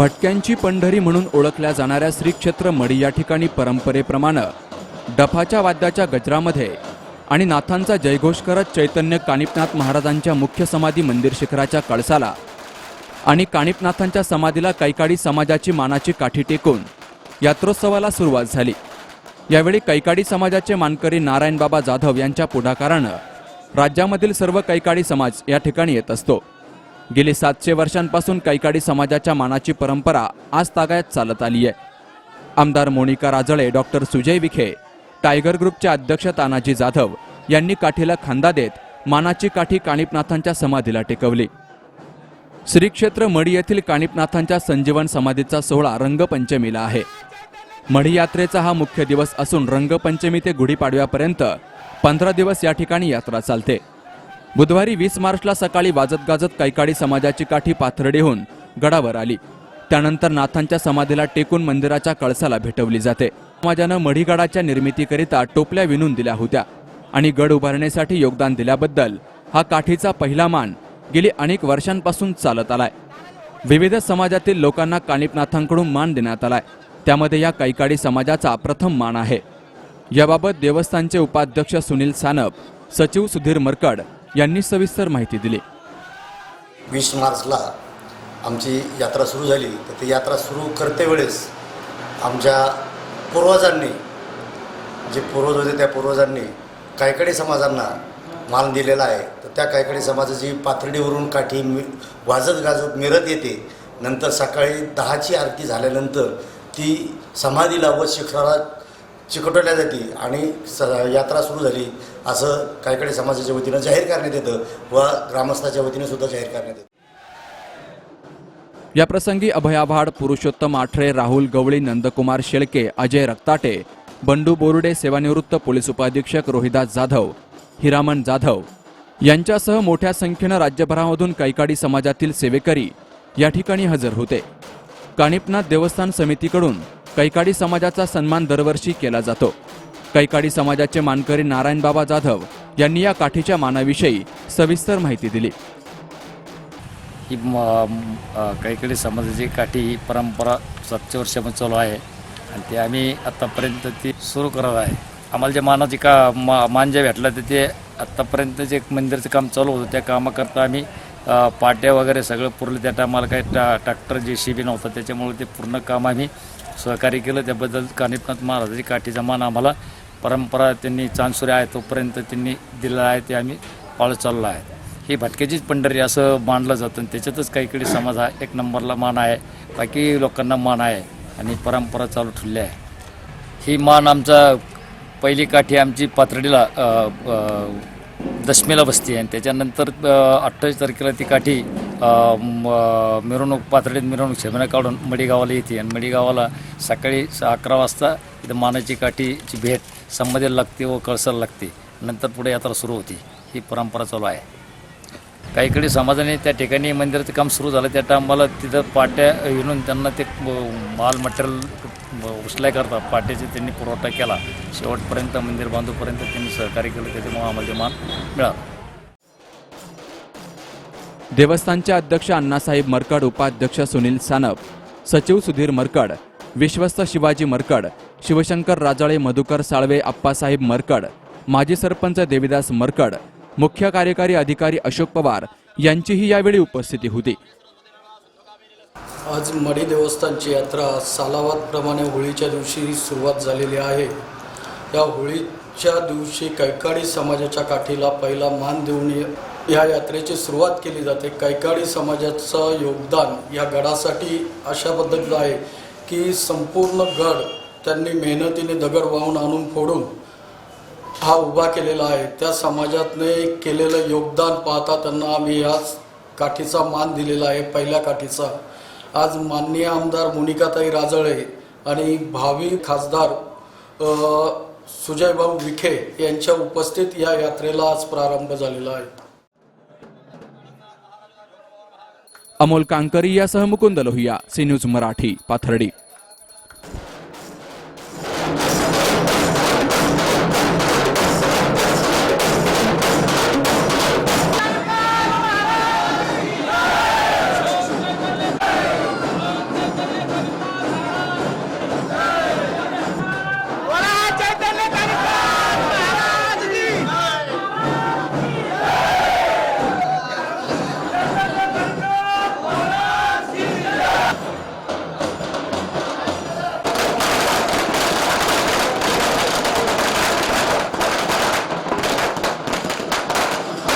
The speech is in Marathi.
भटक्यांची पंढरी म्हणून ओळखल्या जाणाऱ्या श्री क्षेत्र मडी या ठिकाणी परंपरेप्रमाणे डफाच्या वाद्याच्या गजरामध्ये आणि नाथांचा जयघोष करत चैतन्य कानिपनाथ महाराजांच्या मुख्य समाधी मंदिर शिखराच्या कळसाला आणि कानिपनाथांच्या समाधीला कैकाडी समाजाची मानाची काठी टेकून यात्रोत्सवाला सुरुवात झाली. यावेळी कैकाडी समाजाचे मानकरी नारायणबाबा जाधव यांच्या पुढाकारानं राज्यामधील सर्व कैकाडी समाज या ठिकाणी येत असतो. गेली सातशे वर्षांपासून कैकाडी समाजाच्या मानाची परंपरा आज तागायत चालत आली आहे. आमदार मोनिका राजळे डॉक्टर सुजय विखे टायगर ग्रुपचे अध्यक्ष तानाजी जाधव यांनी काठीला खांदा देत मानाची काठी काणिपनाथांच्या समाधीला टेकवली. श्री क्षेत्र मढी येथील काणिपनाथांच्या संजीवन समाधीचा सोहळा रंगपंचमीला आहे. मढी यात्रेचा हा मुख्य दिवस असून रंगपंचमी ते गुढीपाडव्यापर्यंत पंधरा दिवस या ठिकाणी यात्रा चालते. बुधवारी वीस मार्चला सकाळी वाजत गाजत कैकाडी समाजाची काठी पाथर्डीहून गडावर आली. त्यानंतर नाथांच्या समाधीला टेकून मंदिराच्या कळसाला भेटवली जाते. समाजानं मढीगडाच्या निर्मितीकरिता टोपल्या विणून दिल्या होत्या आणि गड उभारण्यासाठी योगदान दिल्याबद्दल हा काठीचा पहिला मान गेली अनेक वर्षांपासून चालत आलाय. विविध समाजातील लोकांना कानिपनाथांकडून मान देण्यात आलाय. त्यामध्ये या कैकाडी समाजाचा प्रथम मान आहे. याबाबत देवस्थानचे उपाध्यक्ष सुनील सानप सचिव सुधीर मरकड यांनी सविस्तर माहिती दिली. वीस मार्चला आमची यात्रा सुरू झाली. तर ती यात्रा सुरू करते वेळेस आमच्या पूर्वजांनी जे पूर्वज होते त्या पूर्वजांनी कायकडी समाजांना मान दिलेला आहे. तर त्या कायकडी समाजाची पातळीवरून काठी मि वाजत गाजत मिरत येते. नंतर सकाळी दहाची आरती झाल्यानंतर ती समाधीला व शिखराला चिकटवल्या जाते आणि स यात्रा सुरू झाली असं कायकडे समाजाच्या वतीनं जाहीर करण्यात येतं व ग्रामस्थाच्या वतीनं सुद्धा जाहीर करण्यात येतं. या प्रसंगी अभय पुरुषोत्तम आठरे राहुल गवळी नंदकुमार शेळके अजय रक्ताटे बंडू बोरुडे सेवानिवृत्त पोलीस उपाधीक्षक रोहिदास जाधव हिरामन जाधव यांच्यासह मोठ्या संख्येनं राज्यभरामधून कैकाडी समाजातील सेवेकरी या ठिकाणी हजर होते. कानिपनाथ देवस्थान समितीकडून कैकाडी समाजाचा सन्मान दरवर्षी केला जातो. कैकाडी समाजाचे मानकरी नारायणबाबा जाधव यांनी या काठीच्या मानाविषयी सविस्तर माहिती दिली. ही म कैकडी समाजाची काठी ही परंपरा सातशे वर्षामध्ये चालू आहे आणि ते आम्ही आत्तापर्यंत ती सुरू करत आहे. आम्हाला जे मानाची का मा मान जे भेटलं तर ते आत्तापर्यंत जे मंदिरचं काम चालू होतं. त्या कामाकरता आम्ही पाट्या वगैरे सगळं पुरलं. त्या टायमाला काही टा ट्रॅक्टर जे सी बी नव्हतं त्याच्यामुळे ते पूर्ण काम आम्ही सहकार्य केलं. त्याबद्दल कानिपनाथ महाराजाची काठीचा मान आम्हाला. परंपरा त्यांनी चांदसुरे आहे तोपर्यंत त्यांनी दिलेला आहे ते आम्ही पाळत चाललो आहे. ही भटक्याचीच पंढरी असं मानलं जातं आणि त्याच्यातच काही समाज हा एक नंबरला मान आहे. बाकी लोकांना मान आहे आणि परंपरा चालू ठेवली आहे. ही मान आमचा पहिली काठी आमची पाथर्डीला दशमीला बसते आणि त्याच्यानंतर अठ्ठावीस तारखेला ती काठी मिरवणूक पाथर्डीत मिरवणूक शेमना काढून मडीगावाला येते आणि मडीगावाला सकाळी स- अकरा वाजता इथं मानाची काठीची भेट संमतीला लागते व कळसाला लागते. नंतर पुढे यात्रा सुरू होती. ही परंपरा चालू आहे. काहीकडे समाजाने त्या ठिकाणी मंदिराचं काम सुरू झालं. त्या टायमाला तिथं पाट्या विणून त्यांना ते माल मटेरियल उचलाय करता. पाट्याचे त्यांनी पुरवठा केला. शेवटपर्यंत मंदिर बांधूपर्यंत त्यांनी सहकार्य केलं. त्याच्यामुळे आम्हाला मान मिळाला. देवस्थानचे अध्यक्ष अण्णासाहेब मरकड उपाध्यक्ष सुनील सानप सचिव सुधीर मरकड विश्वस्त शिवाजी मरकड शिवशंकर राजाळे मधुकर साळवे आप्पासाहेब मरकड माजी सरपंच देविदास मरकड मुख्य कार्यकारी अधिकारी अशोक पवार यांचीही यावेळी उपस्थिती होती. आज मढी देवस्थानची यात्रा सालावादप्रमाणे होळीच्या दिवशी सुरुवात झालेली आहे. या होळीच्या दिवशी कैकाडी समाजाच्या काठीला पहिला मान देऊन या यात्रेची सुरुवात केली जाते. कैकाडी समाजाचं योगदान या गडासाठी अशा पद्धतीचं आहे की संपूर्ण गड त्यांनी मेहनतीने दगड वाहून आणून फोडून हा उभा केलेला आहे. त्या समाजातने केलेलं योगदान पाहता त्यांना आम्ही आज काठीचा मान दिलेला आहे पहिल्या काठीचा. आज माननीय आमदार मोनिकाताई राजळे आणि भावी खासदार सुजयभाऊ विखे यांच्या उपस्थित या यात्रेला आज प्रारंभ झालेला आहे. अमोल कांकरी यासह मुकुंद लोहिया सी न्यूज मराठी पाथर्डी.